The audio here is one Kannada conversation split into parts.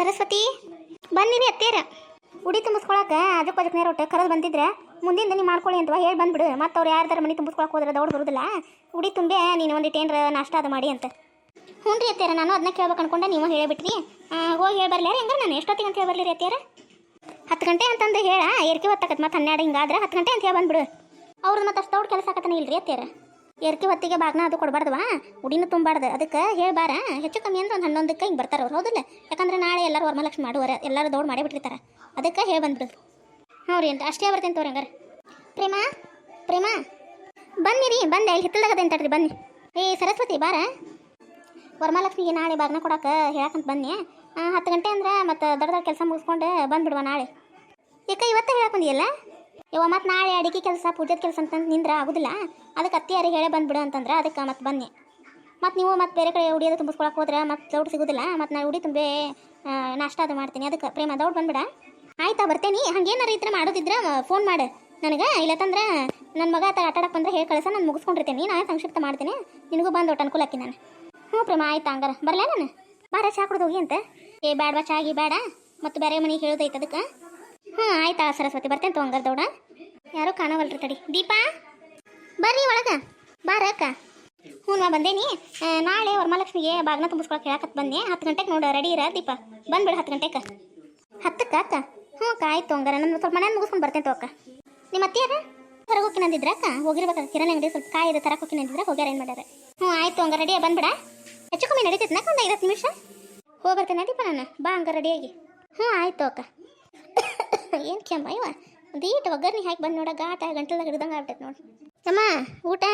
ಸರಸ್ವತಿ ಬಂದಿನಿ ಅತ್ತೇರ ಉಡಿ ತುಂಬಿಸ್ಕೊಳಕ್ಕೆ ಅದಕ್ಕೆ ಅದಕ್ಕೆ ನೇರ ಒಟ್ಟು ಕರೆದು ಬಂದಿದ್ರೆ, ಮುಂದಿಂದ ನೀವು ಮಾಡ್ಕೊಳ್ಳಿ ಅಂತ ಹೇಳಿ ಬಂದ್ಬಿಡು. ಮತ್ತೆ ಅವ್ರು ಯಾರ್ದಾರ ಮನೆ ತುಂಬಿಸ್ಕೊಳಕ್ಕೆ ಹೋದ್ರೆ ದೌಡ್ ಬರುದಿಲ್ಲ. ಉಡಿ ತುಂಬೆ ನೀನು ಒಂದಿಟ್ಟು ಏನ್ರ ನಾಷ್ಟ ಅದು ಮಾಡಿ ಅಂತ. ಹ್ಞೂ ರೀ ಅತ್ತೇರ ನಾನು ಅದನ್ನ ಕೇಳ್ಬೇಕು ಅನ್ಕೊಂಡೆ, ನೀವು ಹೇಳಿಬಿಟ್ರಿ. ಹೋಗಿ ಹೇಳಿ ಬರ್ಲಾರ ಹೆಂಗಾರ ನಾನು? ಎಷ್ಟೊತ್ತಿಗೆ ಅಂತ ಹೇಳಿ ರೀ ಅತ್ತೇರ ಹತ್ತು ಗಂಟೆ ಅಂತಂದು ಹೇಳ, ಏರ್ಕೆ ಹೊತ್ತಾಕತ್ ಮತ್ತೆ ಹನ್ನೆರಡು ಹಿಂಗಾದ್ರೆ, ಹತ್ತು ಗಂಟೆ ಅಂತ ಹೇಳಿ ಬಂದ್ಬಿಡು. ಅವ್ರದ್ದು ಮತ್ತೆ ಅಷ್ಟು ದೌಡ್ ಕೆಲಸ ಆಕತ್ತಾನೆ ಇಲ್ರಿ ಅತ್ತೇರ ಏರ್ಕೆ ಹೊತ್ತಿಗೆ ಬಾಗ್ನ ಅದು ಕೊಡಬಾರ್ದವಾ ಉಡಿನೂ ತುಂಬಾರ್ದು ಅದಕ್ಕೆ ಹೇಳ್ಬಾರ ಹೆಚ್ಚು ಕಮ್ಮಿ ಅಂದ್ರೆ ಒಂದು ಹನ್ನೊಂದಕ್ಕೆ ಹಿಂಗೆ ಬರ್ತಾರೆ ಅವ್ರು, ಹೌದಿಲ್ಲ? ಯಾಕಂದ್ರೆ ನಾಳೆ ಎಲ್ಲರೂ ವರಮಲಕ್ಷ್ಮಿ ಮಾಡುವರ, ಎಲ್ಲರೂ ದೌಡ್ ಮಾಡೇ ಬಿಟ್ಟಿರ್ತಾರೆ. ಅದಕ್ಕೆ ಹೇಳಿ ಬಂದ್ಬಿಡು ಹ್ಞೂ ರೀ ಅಂತ. ಅಷ್ಟೇ ಬರ್ತೇನೆ ತೋರಿ ಹಂಗಾರೆ. ಪ್ರೇಮ ಪ್ರೇಮ. ಬನ್ನಿರಿ ಬಂದೆ ಇಲ್ಲಿ ಹಿತ್ತಲ್ದಾಗ ರೀ ಬನ್ನಿ. ಏ, ಸರಸ್ವತಿ, ಬಾರ. ವರಮಹಾಲಕ್ಷ್ಮಿಗೆ ನಾಳೆ ಬಾಗ್ನ ಕೊಡಕ್ಕೆ ಹೇಳಕ್ಕಂತ ಬನ್ನಿ. ಹತ್ತು ಗಂಟೆ ಅಂದ್ರೆ ಮತ್ತೆ ದೊಡ್ಡ ದೊಡ್ಡ ಕೆಲಸ ಮುಗಿಸ್ಕೊಂಡು ಬಂದ್ಬಿಡುವ ನಾಳೆ. ಯಾಕೆ ಇವತ್ತೇ ಹೇಳಕ್ಕೆ ಬಂದಿಯಲ್ಲ? ಇವ ಮತ್ತೆ ನಾಳೆ ಅಡಿಗೆ ಕೆಲಸ, ಪೂಜದ ಕೆಲಸ ಅಂತಂದು ನಿಂದ್ರೆ ಆಗುದಿಲ್ಲ. ಅದಕ್ಕೆ ಅತ್ತಿಯಾರಿಗೆ ಹೇಳೇ ಬಂದ್ಬಿಡು ಅಂತಂದ್ರೆ ಅದಕ್ಕೆ ಮತ್ತೆ ಬನ್ನಿ. ಮತ್ತು ನೀವು ಮತ್ತೆ ಬೇರೆ ಕಡೆ ಉಡಿಯೋದು ತುಂಬಿಸ್ಕೊಳಕ್ಕೆ ಹೋದ್ರೆ ಮತ್ತೆ ದೌಡ್ ಸಿಗೋದಿಲ್ಲ, ಮತ್ತು ನಾನು ಉಡಿ ತುಂಬೆ ನಾಷ್ಟ ಅದು ಮಾಡ್ತೀನಿ. ಅದಕ್ಕೆ ಪ್ರೇಮ ದೌಡ್ ಬಂದ್ಬಿಡ. ಆಯ್ತಾ, ಬರ್ತೇನೆ. ಹಂಗೇನಾರು ಇದ್ರೆ ಮಾಡೋದಿದ್ರೆ ಫೋನ್ ಮಾಡು. ನನಗೆ ಇಲ್ಲತ್ತಂದ್ರೆ ನನ್ನ ಮಗ ಆತರ ಆಟಾಡಕ್ಕೆ ಬಂದ್ರೆ ಹೇಳಿ ಕಳಿಸ, ನಾನು ಮುಗಿಸ್ಕೊಂಡಿರ್ತೀನಿ. ನಾನು ಸಂಕ್ಷಿಪ್ತ ಮಾಡ್ತೀನಿ. ನಿನಗೂ ಬಂದು ಒಟ್ಟು ಅನುಕೂಲ ಆಕಿ ನಾನು. ಹ್ಞೂ ಪ್ರೇಮ, ಆಯ್ತಾ, ಹಂಗಾರ. ಬರಲೇ ನಾನು? ಬಾರ, ಚಾ ಕುಡ್ದು ಹೋಗಿ ಅಂತ. ಏ ಬೇಡವಾ ಚಾಗಿ ಬೇಡ ಮತ್ತು ಬೇರೆ ಮನೆಗೆ ಹೇಳೋದೈತೆ ಅದಕ್ಕೆ. ಆಯ್ತಾ? ಸರಸ್ವತಿ, ಬರ್ತೇನೆ ತೊಂಗರ್ ದೌಡ. ಯಾರೋ ಕಾಣವಲ್ರಿ ತಡಿ. ದೀಪಾ, ಬರ್ರಿ ಒಳಗೆ. ಬಾರಕ್ಕ ಹ್ಞೂ ನಾ ಬಂದೇನಿ ನಾಳೆ ವರಮಹಾಲಕ್ಷ್ಮಿಗೆ ಬಾಗ್ನ ತುಂಬಿಸ್ಕೊಳಕ್ಕೆ ಹೇಳಕತ್ ಬಂದೆ. ಹತ್ತು ಗಂಟೆಗೆ ನೋಡು ರೆಡಿ ಇರ ದೀಪ. ಬಂದ್ಬಿಡು ಹತ್ತು ಗಂಟೆಗೆ ಹತ್ತಕ್ಕೆ ಅಕ್ಕ? ಹ್ಞೂ ಅಕ್ಕ, ಆಯ್ತು ಹಂಗಾರ. ನಾನು ಸ್ವಲ್ಪ ಮನೆ ಮುಗಿಸ್ಕೊಂಡು ಬರ್ತೇನೆ ತೋಕ ನಿಮ್ಮ ಅತ್ತಿಯಾರ ಹೊರಗೆ ಹೋಗಿ ನಂದಿದ್ರ ಅಕ್ಕ? ಹೋಗಿರ್ಬೇಕು ಕಿರಾಣಿ ಅಂಗಡಿ ಸ್ವಲ್ಪ ಕಾಯಿ ಇದೆ ತರಕ್ಕೆ ಹೋಗಿ ನಂದಿದ್ರೆ ಹೋಗ್ಯಾರ ಏನು ಮಾಡ್ಯಾರ? ಹ್ಞೂ, ಆಯ್ತು ಹಂಗಾರ ರೆಡಿ ಬಂದ್ಬಿಡ. ಹೆಚ್ಚು ಕಮ್ಮಿ ನಡೀತೈತೆ ನಾಕ ಒಂದು ಐವತ್ತು ನಿಮಿಷ? ಹೋಗ್ಬರ್ತೇನೆ ದೀಪ ನಾನು. ಬಾ ಹಂಗಾರ ರೆಡಿಯಾಗಿ ಹ್ಞೂ, ಆಯ್ತು ಅಕ್ಕ. ಏನು ಕೆಮ್ಮ ಇವ ದೀಟ್ ಒಗ್ಗರ್ನಿ ಹಾಕಿ ಬಂದು ನೋಡ ಗಾಟ ಗಂಟಲ್ದಾಗ ಹಿಡ್ದಂಗೆ ಆಗ್ಬಿಟ್ಟೈತೆ ನೋಡಿ. ಅಮ್ಮ, ಊಟ?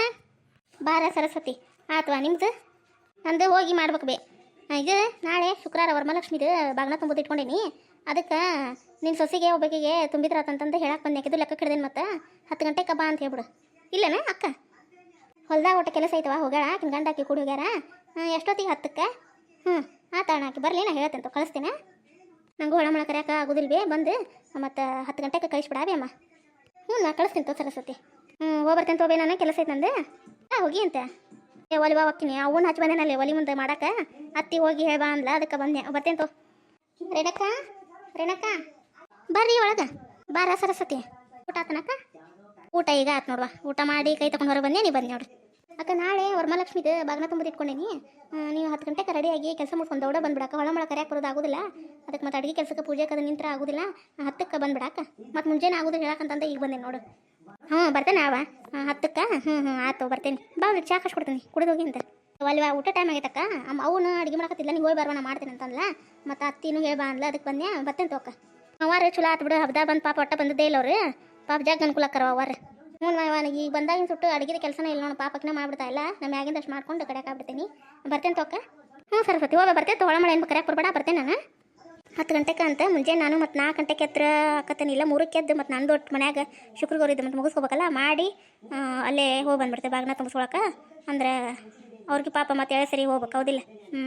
ಬಾರ, ಸರಸ್ವತಿ. ಆತ್ವಾ, ನಿಮ್ದು? ನಂದು ಹೋಗಿ ಮಾಡ್ಬೇಕು ಬೇ. ಇದು ನಾಳೆ ಶುಕ್ರವಾರ ವರಮಹಾಲಕ್ಷ್ಮಿದು ಬಾಗ್ನ ತುಂಬೋದು ಇಟ್ಕೊಂಡೇನಿ. ಅದಕ್ಕೆ ನಿನ್ನ ಸೊಸೆಗೆ, ಒಬ್ಬಕಿಗೆ ತುಂಬಿದ್ರಾತಂತಂದು ಹೇಳಕ್ಕೆ ಬಂದೆ. ಯಾಕಿದ್ದು ಲೆಕ್ಕ ಹಿಡ್ದೇನೆ ಮತ್ತೆ? ಹತ್ತು ಗಂಟೆಗೆ ಬಾ ಅಂತ ಹೇಳ್ಬಿಡು. ಇಲ್ಲನ, ಅಕ್ಕ? ಹೊಲ್ದಾಗ ಒಟ್ಟು ಕೆಲಸ ಐತವ, ಹೋಗ್ಯಾಳ? ಆಕಿನ ಗಂಡ ಆಕಿ ಕೂಡಿ ಹೋಗ್ಯಾರ? ಎಷ್ಟೊತ್ತಿಗೆ ಹತ್ತಕ್ಕೆ? ಹ್ಞೂ ಆತಾಣ ಆಕಿ ಬರಲಿ, ನಾ ಹೇಳ್ತೇನೆ ಕಳಿಸ್ತೇನೆ? ನಂಗೂ ಮಳ ಕರೆಯಕ್ಕೆ ಆಗೋದಿಲ್ಲ ಬೇ ಬಂದು ಮತ್ತು ಹತ್ತು ಗಂಟೆಗೆ ಕಳಿಸ್ಬಿಡಾವೆ ಅಮ್ಮ. ಹ್ಞೂ ನಾ ಕಳಿಸ್ತೀನಿ ತೋ ಸರಸ್ವತಿ. ಹ್ಞೂ, ಹೋಗಿ ಬರ್ತೇನೆ ತೋಬೇ ನಾನು, ಕೆಲಸ ಐತೆ ನಂದು. ಹಾಂ, ಹೋಗಿ ಅಂತ. ಏ, ಒಲಿ ಬಾ, ಹೋಗ್ತೀನಿ. ಅವನ್ನ ಹಚ್ಚಿ ಬಂದೇನಲ್ಲಿ, ಒಲಿ ಮುಂದೆ ಮಾಡಕ್ಕೆ ಅತ್ತಿ ಹೋಗಿ ಹೇಳ್ಬಾ ಅಂದ್ಲ, ಅದಕ್ಕೆ ಬಂದೆ. ಬರ್ತೇನೆ ತೋ. ರೇಣಕ್ಕ ರೇಣಕ್ಕ ಬರ್ರಿ ಒಳಗೆ. ಬಾರ ಸರಸ್ವತಿ. ಊಟ ಆತನಕ್ಕ? ಊಟ ಈಗ ಆತು ನೋಡುವ. ಊಟ ಮಾಡಿ ಕೈ ತಗೊಂಡು ಹೊರಗೆ ಬಂದೆ, ನೀ ಬಂದು ನೋಡ್ರಿ ಅಕ್ಕ, ನಾಳೆ ವರ್ಮಲಕ್ಷ್ಮಿದು ಬಾಗ್ನ ತುಂಬದು ಇಟ್ಕೊಂಡೇನಿ. ನೀವು ಹತ್ತು ಗಂಟೆಗೆ ರೆಡಿಯಾಗಿ ಕೆಲಸ ಮುಗಿಸ್ಕೊಂಡು ದೌಡ ಬಂದ್ಬಿಡಕ್ಕ ಹೊಳ ಮಳ ಕರೆಯಕ್ಕೆ ಬರೋದು ಆಗೋದಿಲ್ಲ. ಅದಕ್ಕೆ ಮತ್ತೆ ಅಡುಗೆ ಕೆಲಸಕ್ಕೆ ಪೂಜೆಗೆ ಅದು ನಿಂತ್ರ ಆಗೋದಿಲ್ಲ. ಹತ್ತಕ್ಕೆ ಬಂದ್ಬಿಡಕ್ಕ ಮತ್ತೆ ಮುಂಜಾನೆ ಆಗೋದು ಹೇಳಕ್ಕಂತಂದ ಈಗ ಬಂದೆ ನೋಡು. ಹ್ಞೂ ಬರ್ತೇನೆ ಅವ ಹತ್ತಕ್ಕೆ? ಹ್ಞೂ ಹ್ಞೂ ಆಯ್ತು ಬರ್ತೇನೆ. ಬಾ ಚಾ ಕೊಡ್ತೀನಿ ಕುಡಿದು ಹೋಗಿ ಅಂತ. ಅಲ್ವಾ ಊಟ ಟೈಮ್ ಆಗೈತಕ್ಕ. ಅಮ್ಮ ಅವನು ಅಡುಗೆ ಮಾಡಕತ್ತಿಲ್ಲ ನೀವು ಹೋಗಿ ಬರವಣ ಮಾಡ್ತೀನಿ ಅಂತಂದ್ಲ. ಮತ್ತು ಅತ್ತಿನೂ ಹೇಳಿ ಬಾ ಅಂದ್ಲ ಅದಕ್ಕೆ ಬಂದೆ. ಬರ್ತೇನೆ ತೋಕ ಅವಾರ ಚಲೋ ಆತು ಬಿಡು. ಹಬ್ದ ಬಂದು ಪಾಪ ಒಟ್ಟ ಬಂದದ್ದೇ ಇಲ್ಲ ಅವ್ರು. ಪಾಪ ಜಾಗ ಅನುಕೂಲ ಆಕರ ಅವಾರ ಹ್ಞೂ ನಾನು ಈಗ ಬಂದಾಗಿನ ಸುಟ್ಟು ಅಡುಗೆದ ಕೆಲಸನೇ ಇಲ್ಲ ನೋಡಿ ಪಾಪಕ್ಕಿನ ಮಾಡ್ಬಿಡ್ತಾ ಇಲ್ಲ. ನಮ್ಮ ಮ್ಯಾಗಿಂದ ಅಷ್ಟು ಮಾಡ್ಕೊಂಡು ಕಡೆಯಾಕ ಆಗ್ಬಿಡ್ತೀನಿ. ಬರ್ತೇನೆ ತೋಕ? ಹ್ಞೂ, ಸರಸ್ವತಿ, ಹೋಗ ಬರ್ತೇನೆ ತೋಳ ಮಳೆ ಏನು ಕರೆಯಕ್ಕೆ ಬರ್ಬೇಡ, ಬರ್ತೇನೆ ನಾನು. ಹತ್ತು ಗಂಟೆಗೆ ಅಂತ ಮುಂಜಾನೆ ನಾನು ಮತ್ತು ನಾಲ್ಕು ಗಂಟೆಗೆ ಎತ್ತರ ಇಲ್ಲ ಮೂರಕ್ಕೆ ಎದ್ದು ಮತ್ತು ನಂದು ಒಟ್ಟು ಮನ್ಯಾಗ ಶುಕ್ರವಾರ ಇದ್ದು ಮತ್ತು ಮುಗಿಸ್ಕೋಬೇಕಲ್ಲ, ಮಾಡಿ ಅಲ್ಲೇ ಹೋಗಿ ಬಂದ್ಬಿಡ್ತೇವೆ ಬಾಗ್ನ ತುಂಬಿಸ್ಕೊಳಕ್ಕೆ ಅಂದ್ರೆ ಅವ್ರಿಗೆ ಪಾಪ ಮತ್ತೆ ಎಳೆ ಸರಿ ಹೋಗ್ಬೇಕು, ಹೌದಿಲ್ಲ? ಹ್ಞೂ